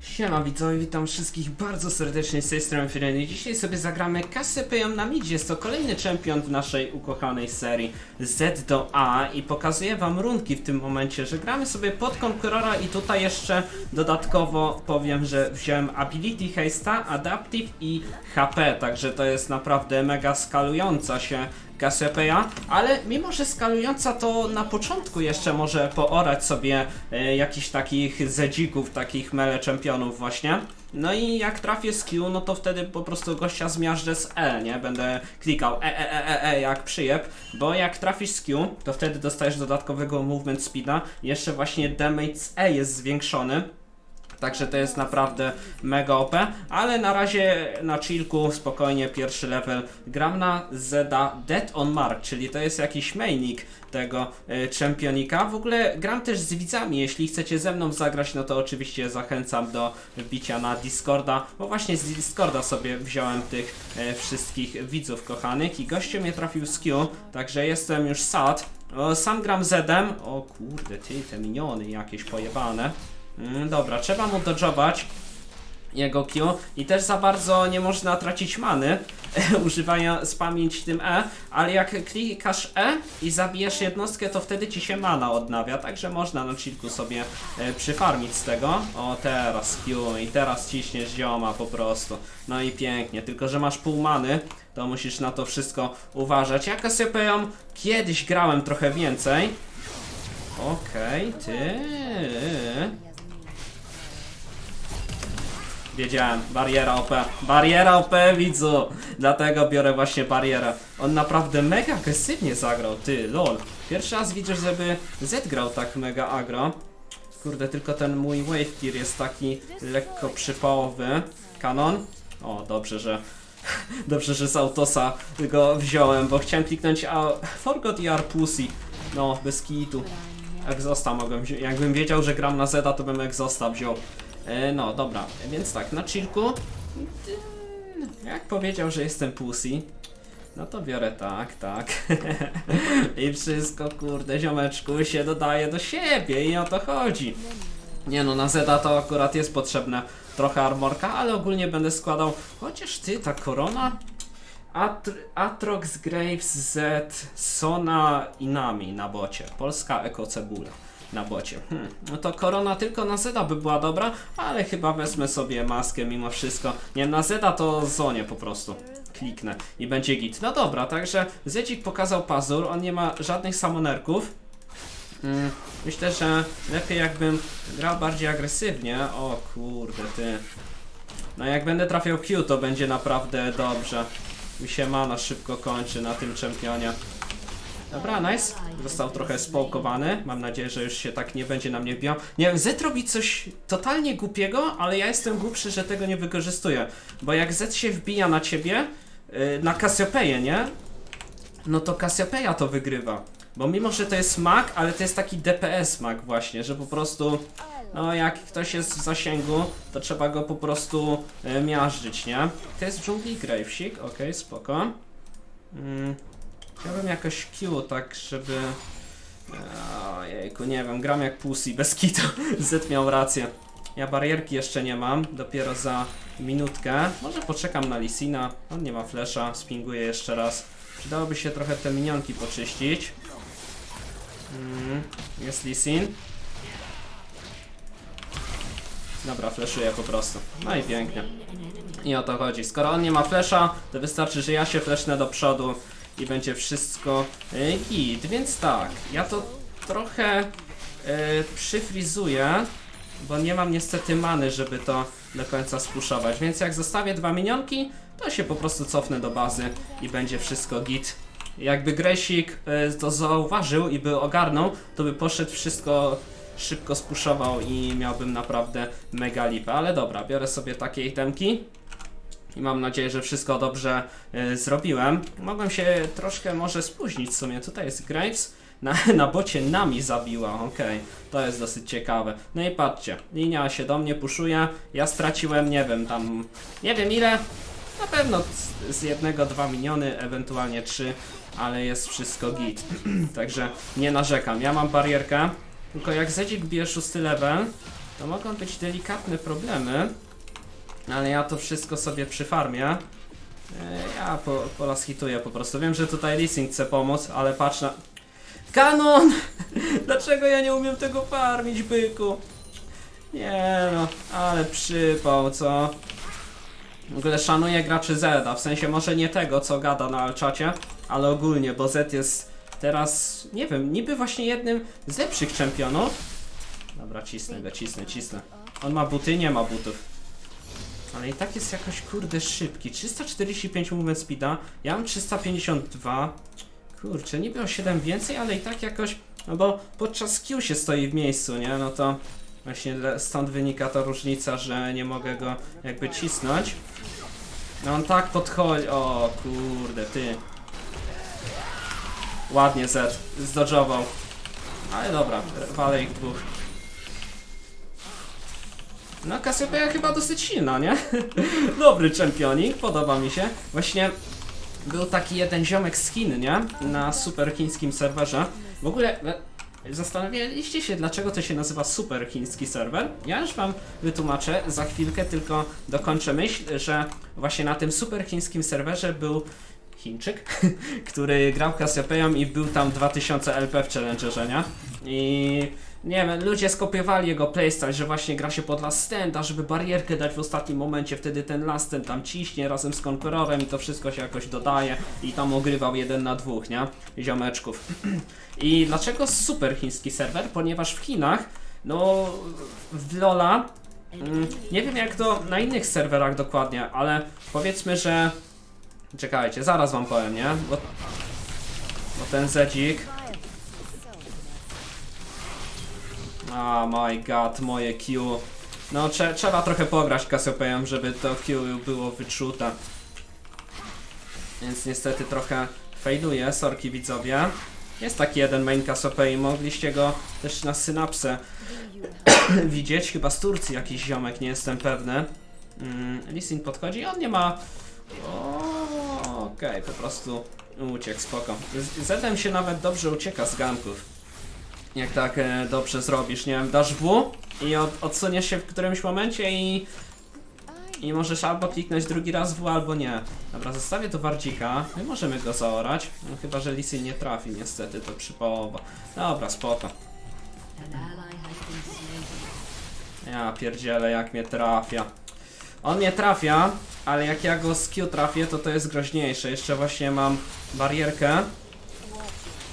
Siema widzowie, witam wszystkich bardzo serdecznie z tej strony. Dzisiaj sobie zagramy Kasypyją na midzie. Jest to kolejny czempion w naszej ukochanej serii Z do A i pokazuję wam runki w tym momencie, że gramy sobie pod Conquerora i tutaj jeszcze dodatkowo powiem, że wziąłem Ability Haste'a, Adaptive i HP, także to jest naprawdę mega skalująca się Cassiopeia, ale mimo, że skalująca to na początku jeszcze może poorać sobie e, jakichś takich zedzików, takich mele czempionów właśnie. No i jak trafię z Q, no to wtedy po prostu gościa zmiażdżę z E, nie? Będę klikał E, E, E, E, E jak przyjeb, bo jak trafisz z Q, to wtedy dostajesz dodatkowego movement speeda, jeszcze właśnie damage z E jest zwiększony. Także to jest naprawdę mega OP, ale na razie na chillku, spokojnie, pierwszy level. Gram na Zeda Dead on Mark, czyli to jest jakiś mainik tego y, czempionika. W ogóle gram też z widzami, jeśli chcecie ze mną zagrać, no to oczywiście zachęcam do wbicia na Discorda, bo właśnie z Discorda sobie wziąłem tych e, wszystkich widzów kochanych i gościu mnie trafił z Q, także jestem już sad. O, sam gram Zedem, o kurde, ty, te miniony jakieś pojebane. Mm, dobra, trzeba mu dodżować jego Q i też za bardzo nie można tracić many używając spamięć tym E, ale jak klikasz E i zabijesz jednostkę, to wtedy ci się mana odnawia, także można na chillku sobie e, przyfarmić z tego. O, teraz Q i teraz ciśniesz zioma po prostu. No i pięknie, tylko że masz pół many, to musisz na to wszystko uważać. Ja Cassiopeą kiedyś grałem trochę więcej. Okej, ty. Wiedziałem, bariera OP. Bariera OP, widzu! Dlatego biorę właśnie barierę. On naprawdę mega agresywnie zagrał, ty, lol. Pierwszy raz widzę, żeby Z grał tak mega agro. Kurde, tylko ten mój wave tier jest taki lekko przypałowy. Kanon? O, dobrze, że... Dobrze, że z autosa go wziąłem, bo chciałem kliknąć a Forgot your pussy. No, bez kitu. Exhausta mogłem wziąć. Jakbym wiedział, że gram na Zeta, to bym Exhausta wziął. E, no, dobra, więc tak, na chillku. Jak powiedział, że jestem pussy, no to biorę tak, tak. I wszystko, kurde, ziomeczku, się dodaje do siebie i o to chodzi. Nie no, na Zeda to akurat jest potrzebne trochę armorka, ale ogólnie będę składał. Chociaż ty, ta korona. Atr Atrox, Graves, Z, Sona i Nami na bocie. Polska ekocebula na bocie. Hmm. No to korona tylko na Zeda by była dobra, ale chyba wezmę sobie maskę mimo wszystko. Nie, na Zeda to zonie po prostu. Kliknę i będzie git. No dobra, także Zedzik pokazał pazur, on nie ma żadnych samonerków. Mm, myślę, że lepiej jakbym grał bardziej agresywnie. O kurde, ty. No jak będę trafiał Q, to będzie naprawdę dobrze. Mi się mana szybko kończy na tym czempionie. Dobra, nice. Został trochę społkowany. Mam nadzieję, że już się tak nie będzie na mnie wbijał. Nie wiem, Z robi coś totalnie głupiego, ale ja jestem głupszy, że tego nie wykorzystuję. Bo jak Z się wbija na ciebie, yy, na Cassiopeię, nie? No to Cassiopeia to wygrywa. Bo mimo, że to jest mag, ale to jest taki DPS mag właśnie, że po prostu... No jak ktoś jest w zasięgu, to trzeba go po prostu y, miażdżyć, nie? To jest dżungli Gravesik, okej, spoko. Mm. Chciałbym jakoś Q, tak żeby... Ojejku, nie wiem, gram jak pussy, bez kitu. Z miał rację. Ja barierki jeszcze nie mam, dopiero za minutkę. Może poczekam na Lisina, on nie ma flesza, spinguję jeszcze raz. Przydałoby się trochę te minionki poczyścić. Mm, jest Lisin. Dobra, fleszuję po prostu. No i pięknie. I o to chodzi. Skoro on nie ma flesza, to wystarczy, że ja się flesznę do przodu i będzie wszystko e, git. Więc tak, ja to trochę e, przyfrizuję, bo nie mam niestety many, żeby to do końca spuszować. Więc jak zostawię dwa minionki, to się po prostu cofnę do bazy i będzie wszystko git. Jakby Gresik e, to zauważył i by ogarnął, to by poszedł wszystko szybko spuszował i miałbym naprawdę mega lipę. Ale dobra, biorę sobie takie itemki. I mam nadzieję, że wszystko dobrze e, zrobiłem. Mogłem się troszkę może spóźnić w sumie. Tutaj jest Graves. Na, na bocie nami zabiła, okej, to jest dosyć ciekawe. No i patrzcie, linia się do mnie puszuje, ja straciłem, nie wiem, tam, nie wiem ile, na pewno z- z jednego, dwa miniony, ewentualnie trzy, ale jest wszystko git. Także nie narzekam. Ja mam barierkę, tylko jak Zedzik bije szósty level, to mogą być delikatne problemy, ale ja to wszystko sobie przyfarmię. E, Ja po, polaszhituję po prostu. Wiem, że tutaj Leasing chce pomóc, ale patrz na... Kanon! Dlaczego ja nie umiem tego farmić, byku? Nie no, ale przypał, co? W ogóle szanuję graczy Zeda, w sensie może nie tego, co gada na czacie, ale ogólnie, bo Z jest teraz, nie wiem, niby właśnie jednym z lepszych czempionów. Dobra, cisnę go, cisnę, cisnę. On ma buty? Nie ma butów. Ale i tak jest jakoś kurde szybki. 345 movement speeda, ja mam 352. Kurczę, niby o 7 więcej, ale i tak jakoś, no bo podczas Q się stoi w miejscu, nie? No to właśnie stąd wynika ta różnica, że nie mogę go jakby cisnąć. No on tak podchodzi, o kurde, ty. Ładnie Z, zdodżował. Ale dobra, walę ich dwóch. No Cassiopeia chyba dosyć silna, nie? Dobry czempionik, podoba mi się. Właśnie był taki jeden ziomek z Chin, nie? Na super chińskim serwerze. W ogóle zastanawialiście się, dlaczego to się nazywa super chiński serwer? Ja już wam wytłumaczę za chwilkę, tylko dokończę myśl, że właśnie na tym super chińskim serwerze był Chińczyk, który grał Cassiopeią i był tam 2000 LP w Challengerze, nie? I nie wiem, ludzie skopiowali jego playstyle, że właśnie gra się pod last standa, żeby barierkę dać w ostatnim momencie, wtedy ten last stand tam ciśnie razem z Conquerorem i to wszystko się jakoś dodaje i tam ogrywał jeden na dwóch, nie? Ziomeczków. I dlaczego super chiński serwer? Ponieważ w Chinach, no w Lola, mm, nie wiem jak to na innych serwerach dokładnie, ale powiedzmy, że Czekajcie, zaraz wam powiem, nie? Bo, bo ten zedzik. Oh my god, moje Q. No, trze trzeba trochę pograć Cassiopeią, żeby to Q było wyczute. Więc niestety trochę fejduje, sorki widzowie. Jest taki jeden main Cassiopei, mogliście go też na synapsę widzieć, chyba z Turcji jakiś ziomek, nie jestem pewny. Mm, Lisin podchodzi, on nie ma Okej, po prostu uciekł, spoko. Z- Zedem się nawet dobrze ucieka z ganków. Jak tak e, dobrze zrobisz, nie wiem, dasz W i od, odsuniesz się w którymś momencie i... I możesz albo kliknąć drugi raz W, albo nie. Dobra, zostawię tu wardzika. My możemy go zaorać. No chyba, że Lisy nie trafi niestety, to przypałowo. Dobra, spoko. Ja pierdzielę, jak mnie trafia. On mnie trafia, ale jak ja go z Q trafię, to to jest groźniejsze. Jeszcze właśnie mam barierkę.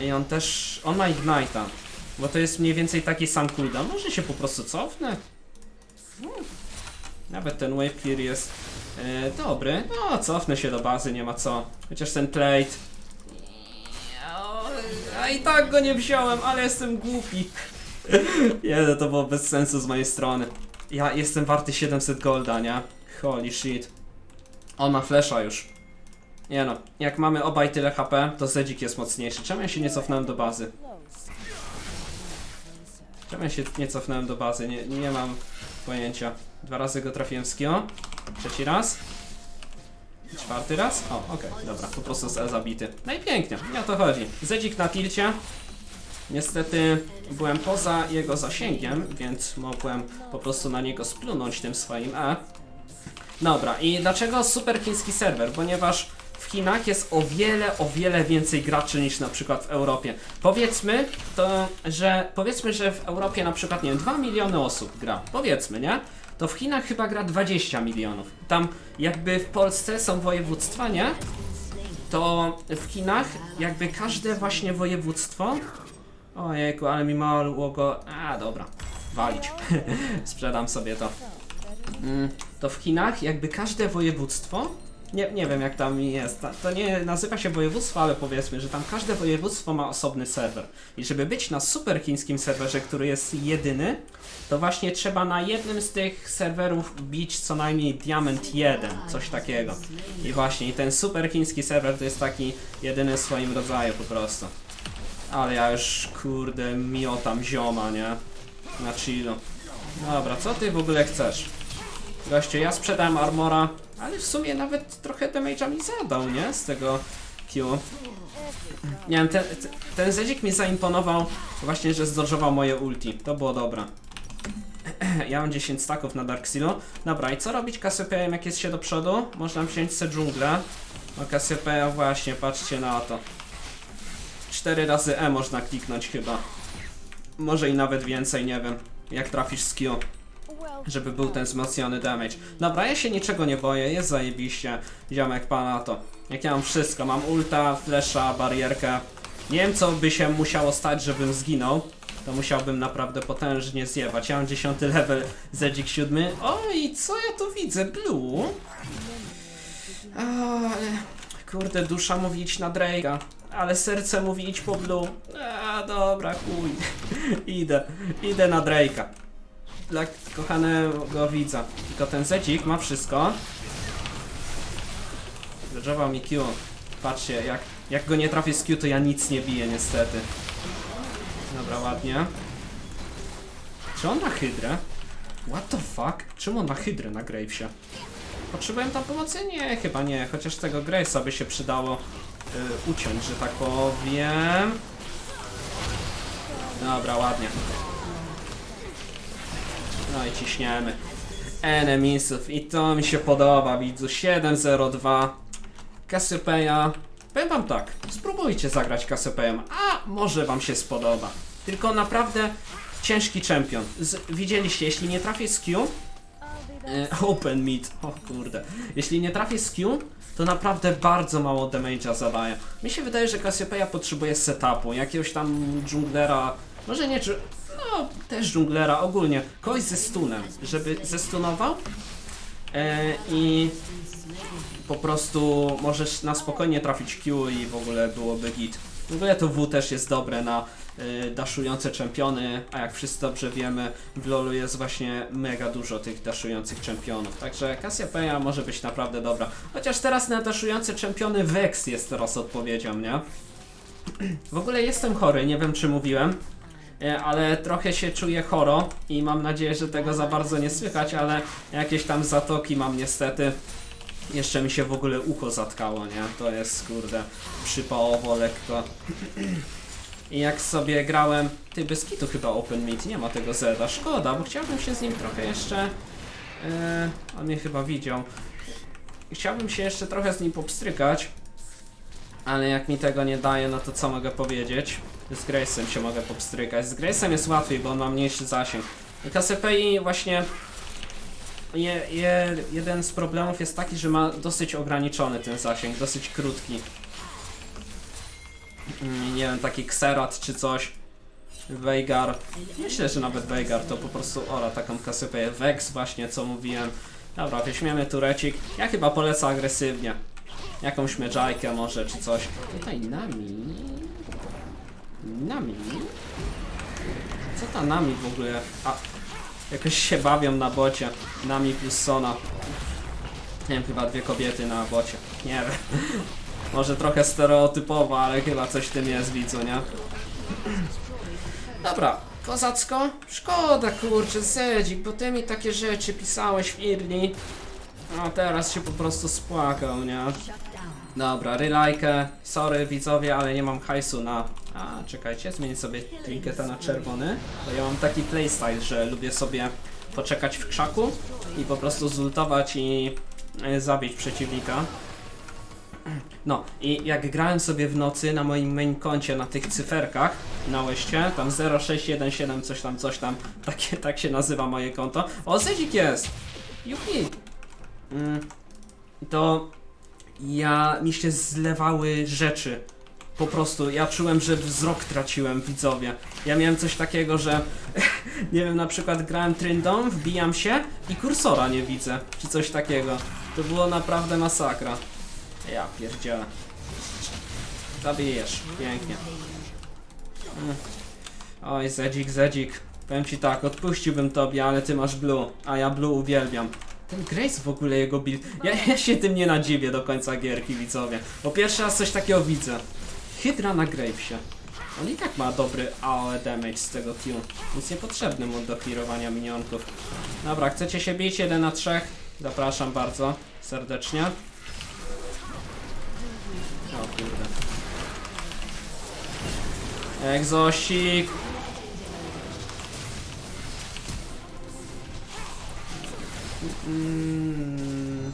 I on też... On ma Ignite'a. Bo to jest mniej więcej taki sam cooldown. Może się po prostu cofnę? Nawet ten wave clear jest e, dobry. No, cofnę się do bazy, nie ma co. Chociaż ten plate... A i tak go nie wziąłem, ale jestem głupi. Nie, no to było bez sensu z mojej strony. Ja jestem warty 700 golda, nie? Holy shit. On ma flesza już. Nie no, jak mamy obaj tyle HP, to Zedzik jest mocniejszy. Czemu ja się nie cofnąłem do bazy? Czemu ja się nie cofnąłem do bazy? Nie, nie mam pojęcia. Dwa razy go trafiłem z Kio. Trzeci raz. Czwarty raz? O, okej, dobra, po prostu z E zabity. No i pięknie, nie o to chodzi. Zedzik na tilcie. Niestety byłem poza jego zasięgiem, więc mogłem po prostu na niego splunąć tym swoim E. Dobra, i dlaczego super chiński serwer? Ponieważ Chinach jest o wiele, o wiele więcej graczy niż na przykład w Europie. Powiedzmy, to, że powiedzmy, że w Europie na przykład, nie wiem, 2 miliony osób gra. Powiedzmy, nie? To w Chinach chyba gra 20 milionów. Tam jakby w Polsce są województwa, nie? To w Chinach jakby każde właśnie województwo Ojejku, ale mi mało go... A, dobra. Walić. Sprzedam sobie to. Mm, to w Chinach jakby każde województwo... Nie, nie wiem jak tam jest. To nie nazywa się województwo, ale powiedzmy, że tam każde województwo ma osobny serwer. I żeby być na super chińskim serwerze, który jest jedyny, to właśnie trzeba na jednym z tych serwerów bić co najmniej diament 1, coś takiego. I właśnie, i ten super chiński serwer to jest taki jedyny w swoim rodzaju po prostu. Ale ja już, kurde, miotam zioma, nie? Na chillu. Dobra, co ty w ogóle chcesz? Goście, ja sprzedałem armora, ale w sumie nawet trochę damage'a mi zadał, nie? Z tego Q. Nie wiem, ten, ten- zedzik mi zaimponował właśnie, że zdążował moje ulti. To było dobre. ja mam 10 staków na Dark Sealu. Dobra, i co robić Cassiopeia jak jest się do przodu? Można wziąć se dżunglę. No Cassiopeia właśnie, patrzcie na to. 4 razy E można kliknąć chyba. Może i nawet więcej, nie wiem. Jak trafisz z Q, żeby był ten wzmocniony damage. Dobra, ja się niczego nie boję, jest zajebiście. Ziomek pana to. Jak ja mam wszystko, mam ulta, flesza, barierkę. Nie wiem co by się musiało stać, żebym zginął. To musiałbym naprawdę potężnie zjebać. Ja mam 10 level, Zedzik 7. O i co ja tu widzę? Blue? A, ale... Kurde, dusza mówi na Drake'a. Ale serce mówi po Blue. A, dobra, chuj. idę, idę na Drake'a. Dla kochanego widza. Tylko ten Zedzik ma wszystko. Zerżował mi Q. Patrzcie, jak, jak go nie trafię z Q, to ja nic nie biję niestety. Dobra, ładnie. Czy on ma hydrę? What the fuck? Czemu on ma hydrę na Gravesie? Potrzebujemy tam pomocy? Nie, chyba nie. Chociaż tego Gravesa by się przydało y, uciąć, że tak powiem. Dobra, ładnie. I ciśniemy. Enemisów i to mi się podoba, widzu. 7-0-2. Cassiopeia. Powiem wam tak, spróbujcie zagrać Cassiopeią, a może wam się spodoba. Tylko naprawdę ciężki czempion. Widzieliście, jeśli nie trafię z Q, e, open mid, o kurde. Jeśli nie trafię z Q, to naprawdę bardzo mało damage'a zadaje. Mi się wydaje, że Cassiopeia potrzebuje setupu, jakiegoś tam dżunglera, może nie, no też dżunglera, ogólnie, kogoś ze stunem, żeby zestunował e, i po prostu możesz na spokojnie trafić Q i w ogóle byłoby git. W ogóle to W też jest dobre na y, daszujące czempiony, a jak wszyscy dobrze wiemy, w LoLu jest właśnie mega dużo tych daszujących czempionów. Także Cassiopeia może być naprawdę dobra. Chociaż teraz na daszujące czempiony Vex jest teraz odpowiedzią, nie? W ogóle jestem chory, nie wiem czy mówiłem. E, Ale trochę się czuję choro i mam nadzieję, że tego za bardzo nie słychać, ale jakieś tam zatoki mam niestety. Jeszcze mi się w ogóle ucho zatkało, nie? To jest kurde przypałowo lekko. I jak sobie grałem. Ty bez kitu chyba Open Meet, nie ma tego Zeda. Szkoda, bo chciałbym się z nim trochę jeszcze. Yy, on mnie chyba widział. Chciałbym się jeszcze trochę z nim popstrykać. Ale jak mi tego nie daje, no to co mogę powiedzieć? Z Grace'em się mogę popstrykać. Z Grace'em jest łatwiej, bo on ma mniejszy zasięg. I Cassiopeii właśnie je, je, jeden z problemów jest taki, że ma dosyć ograniczony ten zasięg, dosyć krótki. Mm, Nie wiem, taki Xerat czy coś. Veigar. Myślę, że nawet Veigar to po prostu ora taką kasypę. Vex właśnie, co mówiłem. Dobra, weźmiemy turecik. Ja chyba polecę agresywnie. Jakąś medżajkę może, czy coś. Tutaj nami... Nami? Co ta nami w ogóle? A, Jakoś się bawią na bocie. Nami plus Sona. Nie wiem, chyba dwie kobiety na bocie. Nie wiem. Może trochę stereotypowo, ale chyba coś w tym jest, widzu, nie? Dobra, kozacko. Szkoda, kurczę, Zedzik, bo ty mi takie rzeczy pisałeś w Irni. A teraz się po prostu spłakał, nie? Dobra, rylajkę. Sorry widzowie, ale nie mam hajsu na... A, czekajcie, zmienię sobie trinketa na czerwony. Bo ja mam taki playstyle, że lubię sobie poczekać w krzaku i po prostu zultować i e, zabić przeciwnika. No i jak grałem sobie w nocy na moim main koncie na tych cyferkach na łeście, tam 0617 coś tam, coś tam, takie, tak się nazywa moje konto. O, Zedzik jest! Jupi! Mm, to ja mi się zlewały rzeczy. Po prostu ja czułem, że wzrok traciłem widzowie. Ja miałem coś takiego, że nie wiem, na przykład grałem tryndą, wbijam się i kursora nie widzę, czy coś takiego. To było naprawdę masakra. Ja pierdzielę. Zabijesz, pięknie. Oj, Zedzik, Zedzik. Powiem ci tak, odpuściłbym tobie, ale ty masz blue, a ja blue uwielbiam. Ten Grace w ogóle jego build. Ja, ja się tym nie nadziwię do końca gierki, widzowie. Bo pierwszy raz coś takiego widzę. Hydra na Gravesie. On i tak ma dobry AOE damage z tego Q. Nic niepotrzebny mu do clearowania minionków. Dobra, chcecie się bić 1 na 3? Zapraszam bardzo serdecznie. O kurde. Egzosik. Mm,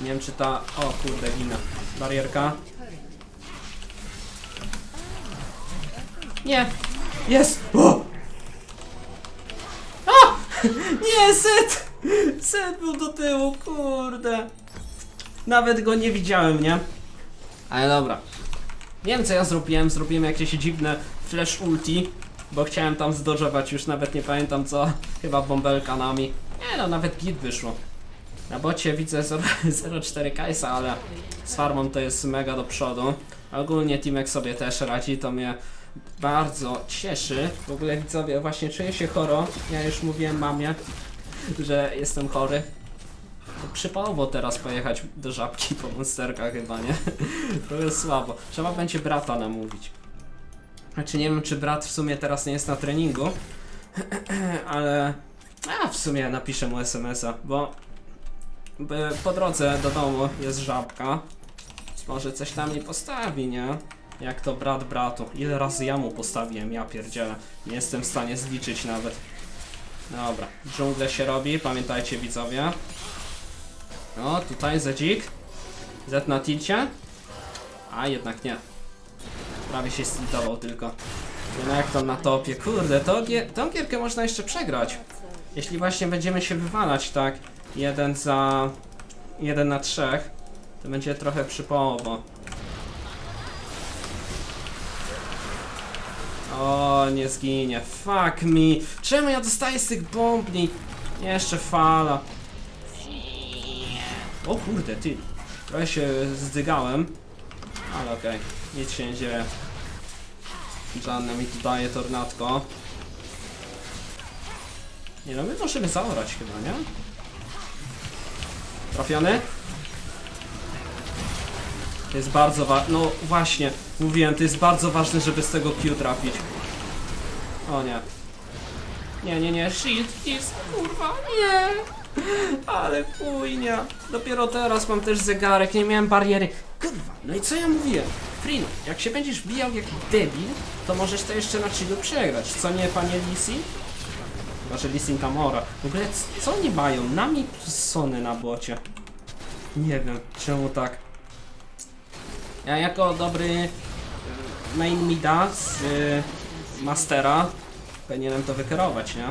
nie wiem czy ta... O kurde, ginę. Barierka. Nie! Jest! O! A! Nie, Set! Set był do tyłu, kurde. Nawet go nie widziałem, nie? Ale dobra. Nie wiem co ja zrobiłem, zrobiłem jakieś dziwne flash ulti, bo chciałem tam zdodżować, już nawet nie pamiętam co, chyba bąbelka nami. Nie no, nawet git wyszło. Na bocie widzę 0,4 Kajsa, ale z farmą to jest mega do przodu. Ogólnie Timek sobie też radzi, to mnie bardzo cieszy. W ogóle widzowie, właśnie czuję się choro. Ja już mówiłem mamie, że jestem chory. To Przypałowo teraz pojechać do żabki po monsterkach chyba, nie? Trochę słabo. Trzeba będzie brata namówić. Znaczy nie wiem, czy brat w sumie teraz nie jest na treningu, ale a w sumie napiszę mu SMS-a, bo po drodze do domu jest żabka. Może coś tam mi postawi, nie? Jak to brat bratu. Ile razy ja mu postawiłem, ja pierdzielę. Nie jestem w stanie zliczyć nawet. Dobra, dżunglę się robi, pamiętajcie widzowie. O, tutaj Zedzik. Z na tilcie. A, jednak nie. Prawie się stiltował tylko. No jak to na topie? Kurde, to tą gierkę można jeszcze przegrać. Jeśli właśnie będziemy się wywalać tak, jeden za... jeden na trzech, to będzie trochę przypołowo. O, nie zginie. Fuck me. Czemu ja dostaję z tych bombni? Jeszcze fala. O kurde, ty. Trochę się zdygałem. Ale okej, nic się nie dzieje. Żadne mi tu daje tornadko. Nie no, my możemy zaorać chyba, nie? Trafiony? To jest bardzo ważne. No właśnie, mówiłem, to jest bardzo ważne, żeby z tego Q trafić. O nie. Nie, nie, nie, shield jest, kurwa, nie! Ale chujnia. Dopiero teraz mam też zegarek, nie miałem bariery. Kurwa, no i co ja mówiłem? Frino, jak się będziesz bijał jak debil, to możesz to jeszcze na chillu przegrać. Co nie, panie Lisi? Chyba, że Lisin Tamora. W ogóle, co oni mają? Nami Sony na bocie. Nie wiem, czemu tak. Ja jako dobry main mida z y, Mastera powinienem to wykierować, nie?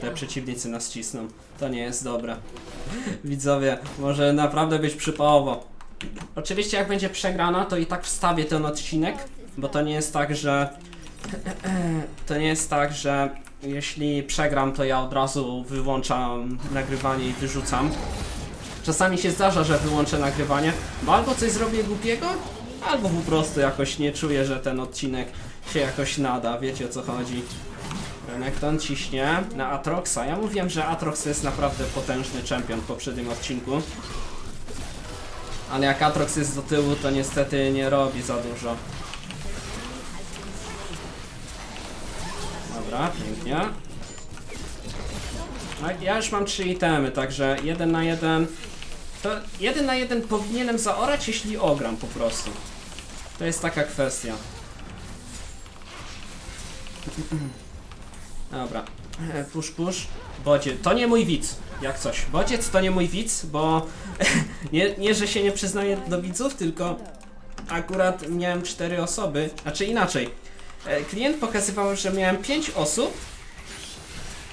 Te przeciwnicy nas cisną. To nie jest dobre. Widzowie, może naprawdę być przypałowo. Oczywiście jak będzie przegrana, to i tak wstawię ten odcinek, bo to nie jest tak, że... To nie jest tak, że jeśli przegram, to ja od razu wyłączam nagrywanie i wyrzucam. Czasami się zdarza, że wyłączę nagrywanie, bo albo coś zrobię głupiego, albo po prostu jakoś nie czuję, że ten odcinek się jakoś nada, wiecie o co chodzi. Renekton ciśnie na Atroxa. Ja mówiłem, że Atrox jest naprawdę potężny czempion w poprzednim odcinku. Ale jak Atrox jest do tyłu, to niestety nie robi za dużo. Dobra, pięknie. No, ja już mam trzy itemy, także jeden na jeden. To jeden na jeden powinienem zaorać, jeśli ogram po prostu. To jest taka kwestia. Dobra. E, Push, push. Bodzie, to nie mój widz, jak coś. Bodziec to nie mój widz, bo nie, nie, że się nie przyznaję do widzów, tylko akurat miałem cztery osoby, znaczy inaczej. E, Klient pokazywał, że miałem pięć osób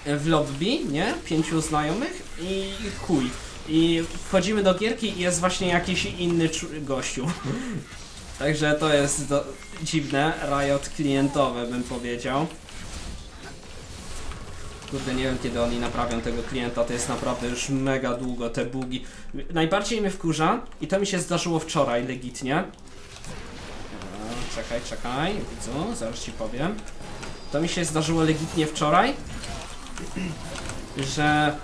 w lobby, nie? Pięciu znajomych i chuj. I wchodzimy do gierki i jest właśnie jakiś inny gościu. Także to jest do, dziwne, riot klientowe bym powiedział. Kurde, nie wiem kiedy oni naprawią tego klienta, to jest naprawdę już mega długo, te bugi. Najbardziej mnie wkurza i to mi się zdarzyło wczoraj legitnie. Dobra, Czekaj, czekaj, widzu, zaraz ci powiem. To mi się zdarzyło legitnie wczoraj, że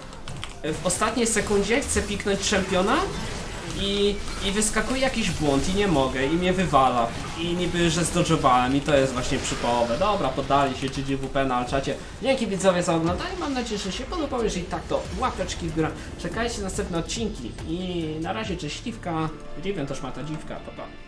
w ostatniej sekundzie chcę piknąć czempiona i, i wyskakuje jakiś błąd i nie mogę i mnie wywala i niby, że zdodżowałem i to jest właśnie przypołowe. Dobra, poddali się GGWP na czacie. Dzięki widzowie za oglądanie, mam nadzieję, że się podobało, jeżeli tak to łapeczki w górę. Czekajcie na następne odcinki i na razie cześć śliwka, Riven też ma ta dziwka, pa pa.